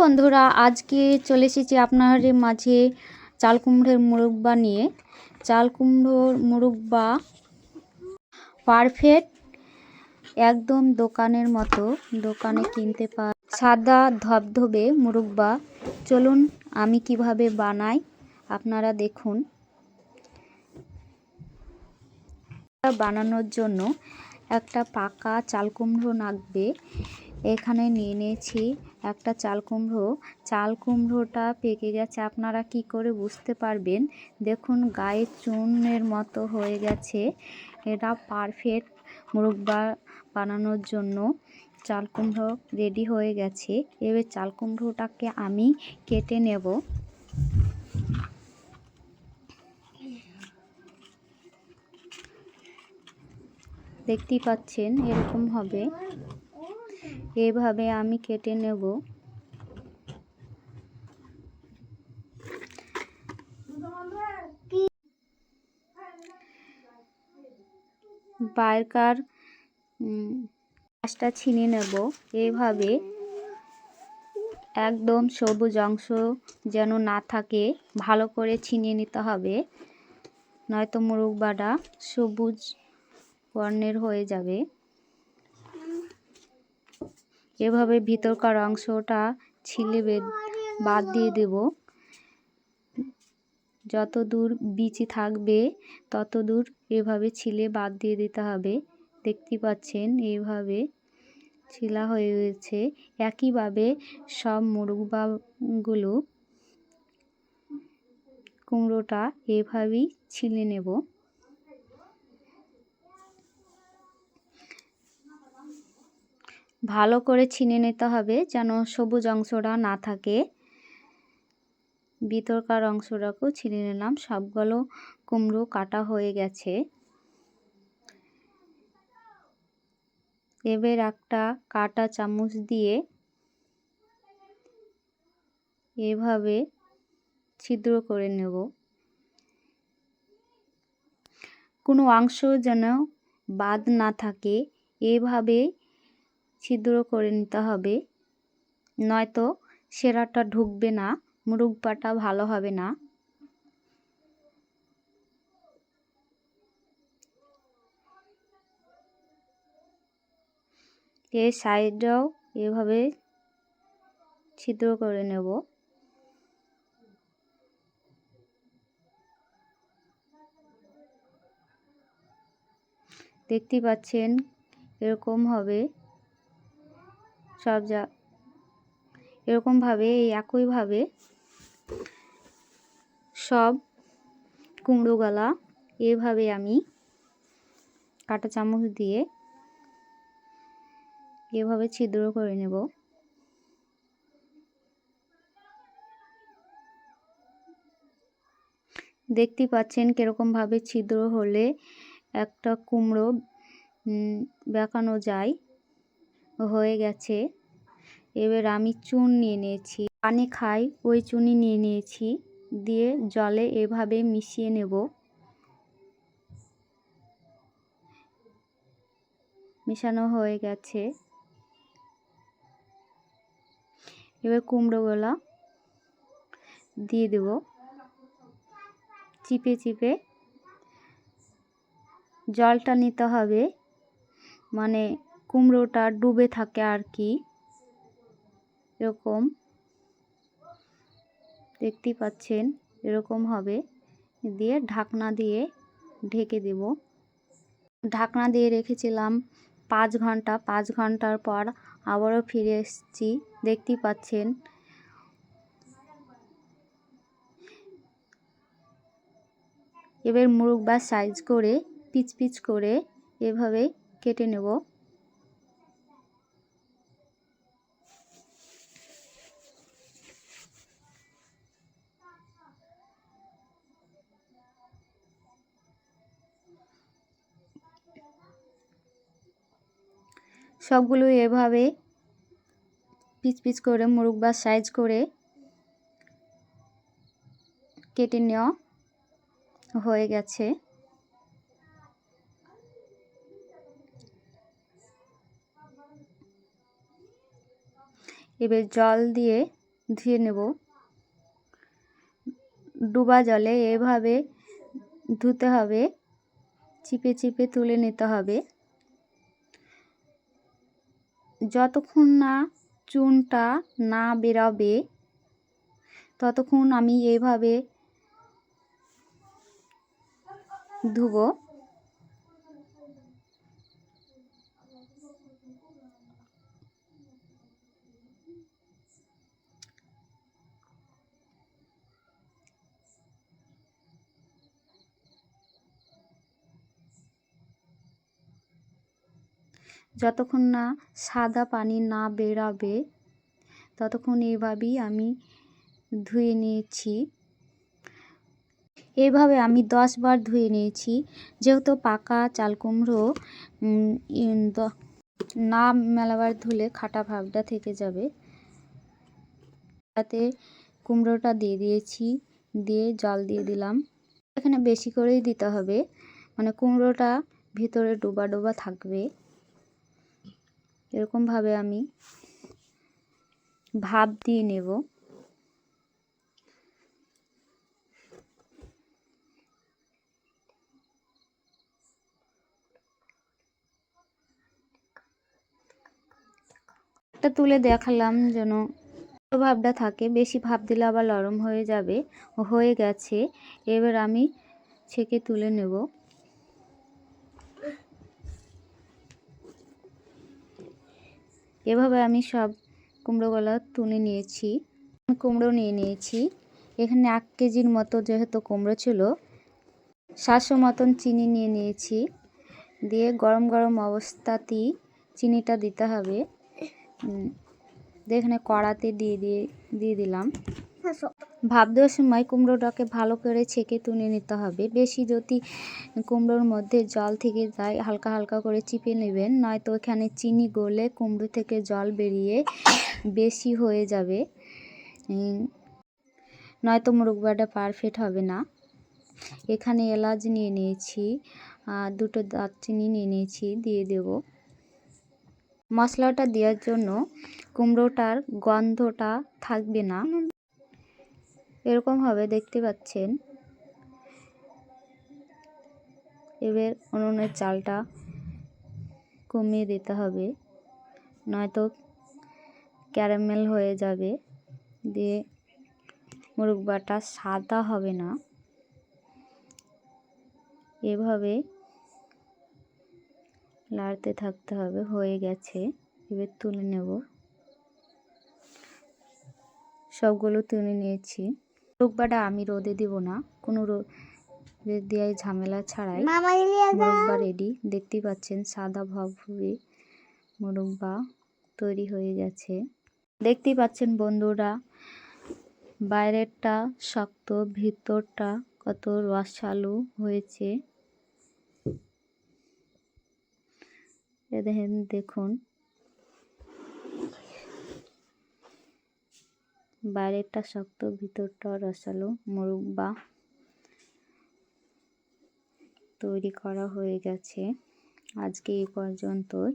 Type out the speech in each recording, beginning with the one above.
বন্ধুরা, আজকে চলে এসেছি আপনাদের মাঝে চাল কুমড়োর মুরব্বা নিয়ে। চাল কুমড়োর মুরব্বা পারফেক্ট একদম দোকানের মতো, দোকানে কিনতে পা, সাদা ধবধবে মুরব্বা চলুন আমি কীভাবে বানাই, আপনারা দেখুন। বানানোর জন্য একটা পাকা চাল কুমড়ো লাগবে। এখানে নিয়ে নিয়েছি একটা চাল কুমড়ো। চাল কুমড়োটা পেকে গেছে, আপনারা কি করে বুঝতে পারবেন? দেখুন, গায়ে চুনের মতো হয়ে গেছে। এটা পারফেক্ট মুরব্বা বানানোর জন্য চাল কুমড়ো রেডি হয়ে গেছে। এবার চাল কুমড়োটাকে আমি কেটে নেব। দেখতেই পাচ্ছেন, এরকম হবে। এভাবে আমি কেটে নেব। বাইরকার গাছটা ছিনে নেব। এভাবে একদম সবুজ অংশ যেন না থাকে, ভালো করে ছিনিয়ে নিতে হবে। নয়তো মুরগবাটা সবুজ বর্ণের হয়ে যাবে। এভাবে ভিতরকার অংশটা ছিলে বাদ দিয়ে দেব। যত দূর বিচি থাকবে তত দূর এভাবে ছিলে বাদ দিয়ে দিতে হবে। দেখতে পাচ্ছেন এইভাবে ছিলা হয়ে গেছে একইভাবে সব মুরগবাগুলো কুমড়োটা এভাবেই ছিলে নেব। ভালো করে ছিনে নিতে হবে যেন সবুজ অংশটা না থাকে। ভিতরকার অংশটাকেও ছিনে নিলাম। সবগুলো কুমড়ো কাটা হয়ে গেছে। এবার একটা কাটা চামচ দিয়ে এভাবে ছিদ্র করে নেব। কোনো অংশ যেন বাদ না থাকে। এভাবে ছিদ্র করে নিতে হবে। নয়তো সেরাটা ঢুকবে না, মুরব্বাটা ভালো হবে না। এই সাইডটাও এভাবে ছিদ্র করে নেব। দেখতে পাচ্ছেন, এরকম হবে। সব যা এরকমভাবে এই একইভাবে সব কুমড়ো গলা এভাবে আমি কাটা চামচ দিয়ে এভাবে ছিদ্র করে নেব। দেখতে পাচ্ছেন কীরকমভাবে ছিদ্র হলে একটা কুমড়ো বেঁকানো যায়। হয়ে গেছে। এবার আমি চুন নিয়ে নিয়েছি। পানি খাই, ওই চুনি নিয়ে নিয়েছি। দিয়ে জলে এভাবে মিশিয়ে নেব। মেশানো হয়ে গেছে। এবার কুমড়োগুলো দিয়ে দেব। চিপে চিপে জলটা নিতে হবে। মানে কুমড়োটা ডুবে থাকে আর কি। এরকম। দেখতেই পাচ্ছেন, এরকম হবে। দিয়ে ঢাকনা দিয়ে ঢেকে দেব। ঢাকনা দিয়ে রেখেছিলাম পাঁচ ঘণ্টা। পাঁচ ঘণ্টার পর আবারও ফিরে এসেছি। দেখতেই পাচ্ছেন। এবার মুরগ বা সাইজ করে, পিচ পিচ করে এভাবে কেটে নেব। সবগুলো এভাবে পিচ পিচ করে মুরব্বার সাইজ করে কেটে নেওয়া হয়ে গেছে। এবার জল দিয়ে ধুয়ে নেব। ডুবা জলে এভাবে ধুতে হবে, চিপে চিপে তুলে নিতে হবে। যতক্ষণ না চুনটা না বেরোবে ততক্ষণ আমি এইভাবে ধুবো। যতক্ষণ না সাদা পানি না বেরাবে, ততক্ষণ এভাবেই আমি ধুয়ে নিয়েছি। এভাবে আমি দশ বার ধুয়ে নিয়েছি। যেহেতু পাকা চাল কুমড়ো না মেলাবার ধুলে খাটা ভাবটা থেকে যাবে। তাতে কুমড়োটা দিয়ে দিয়েছি, দিয়ে জল দিয়ে দিলাম। এখানে বেশি করেই দিতে হবে। মানে কুমড়োটা ভিতরে ডোবা ডোবা থাকবে। এরকমভাবে আমি ভাব দিয়ে নেব। একটা তুলে দেখালাম যেন ভাবটা থাকে, বেশি ভাব দিলে আবার নরম হয়ে যাবে, হয়ে গেছে। এবার আমি ছেঁকে তুলে নেব। এভাবে আমি সব কুমড়োগুলো তুলে নিয়েছি। কুমড়ো নিয়ে নিয়েছি। এখানে এক কেজির মতো যেহেতু কুমড়ো ছিল, সাতশো মতন চিনি নিয়ে নিয়েছি। দিয়ে গরম গরম অবস্থাতেই চিনিটা দিতে হবে। এখানে কড়াতে দিয়ে দিয়ে দিয়ে দিলাম। ভাব দেওয়ার সময়, কুমড়োটাকে ভালো করে ছেঁকে তুলে নিতে হবে। বেশি যদি কুমড়োর মধ্যে জল থেকে যায়, হালকা হালকা করে চিপে নেবেন, নয়তো এখানে চিনি গলে কুমড়ো থেকে জল বেরিয়ে বেশি হয়ে যাবে। নয়তো মুরগবাটা পারফেক্ট হবে না। এখানে এলাচ নিয়ে নিয়েছি, আর দুটো দারচিনি নিয়ে নিয়েছি, দিয়ে দেব। মশলাটা দেওয়ার জন্য কুমড়োটার গন্ধটা থাকবে না। এরকম হবে, দেখতে পাচ্ছেন। এবার উনুনের চালটা কমিয়ে দিতে হবে, নয়তো ক্যারামেল হয়ে যাবে। দিয়ে মুরগবাটা সাদা হবে না। এভাবে লাড়তে থাকতে হবে, হয়ে গেছে। এবার তুলে নেব। সবগুলো তুলে নিয়েছি। মুরগবাটা আমি রোদে দিব না। কোনো রোদে দেওয়ায় ঝামেলা ছাড়াই মুরগবা রেডি দেখতেই পাচ্ছেন সাদা ভবভুবে মুরগবা তৈরি হয়ে গেছে। দেখতেই পাচ্ছেন বন্ধুরা বাইরেরটা শক্ত ভিতরটা কত রসালো হয়েছে। দেখেন দেখুন। বাইরেরটা শক্ত, ভিতরটা রসালো মুরব্বা তৈরি করা হয়ে গেছে। আজকে এই পর্যন্তই।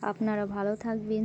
আপনারা ভালো থাকবেন।